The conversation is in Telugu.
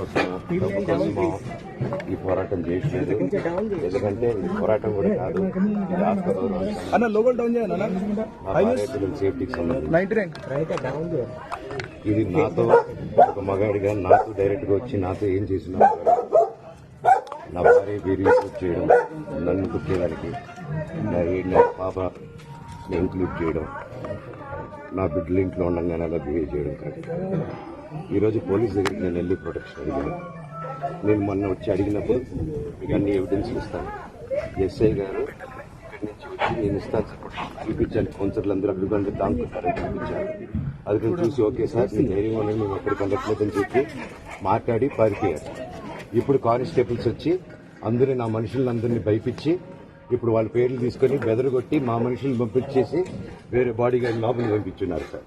కోసం డబ్బు ఈ పోరాటం చేయట్లేదు ఎందుకంటే ఈ పోరాటం కూడా కాదు ఇది నా పిల్లల సేఫ్టీకి సంబంధించి ఇది నాతో ఒక మగాడిగా నాతో డైరెక్ట్గా వచ్చి నాతో ఏం చేసినా నా భార్య వీరి చేయడం నన్ను కుట్టేదానికి నా ఏడు పాప ఇంక్లూడ్ చేయడం నా బిడ్డలు ఇంట్లో ఉండగానే అలా బిహేవ్ చేయడం కాదు. ఈరోజు పోలీస్ దగ్గరికి నేను వెళ్ళి ప్రొటెక్షన్ అడిగాను. నేను మొన్న వచ్చి అడిగినప్పుడు మీకు అన్ని ఎవిడెన్స్ ఇస్తాను. ఎస్ఐ గారు ఇక్కడి నుంచి వచ్చి నేను ఇస్తాను. సార్ చూపించాను కౌన్సిలర్లు అందరూ అడుగుతుంటే దాంట్లో చూపించాను అది నేను చూసి ఓకే సార్ నేను ధైర్యం ఉన్నాను మేము ఎక్కడికి వెళ్ళట్లేదని చెప్పి మాట్లాడి పారిపోయారు. ఇప్పుడు కానిస్టేబుల్స్ వచ్చి అందరూ నా మనుషులందరినీ భయపించి ఇప్పుడు వాళ్ళ పేర్లు తీసుకొని బెదరగొట్టి మా మనుషుల్ని పంపించేసి వేరే బాడీ గార్డ్ లోపలికి పంపించున్నారు సార్.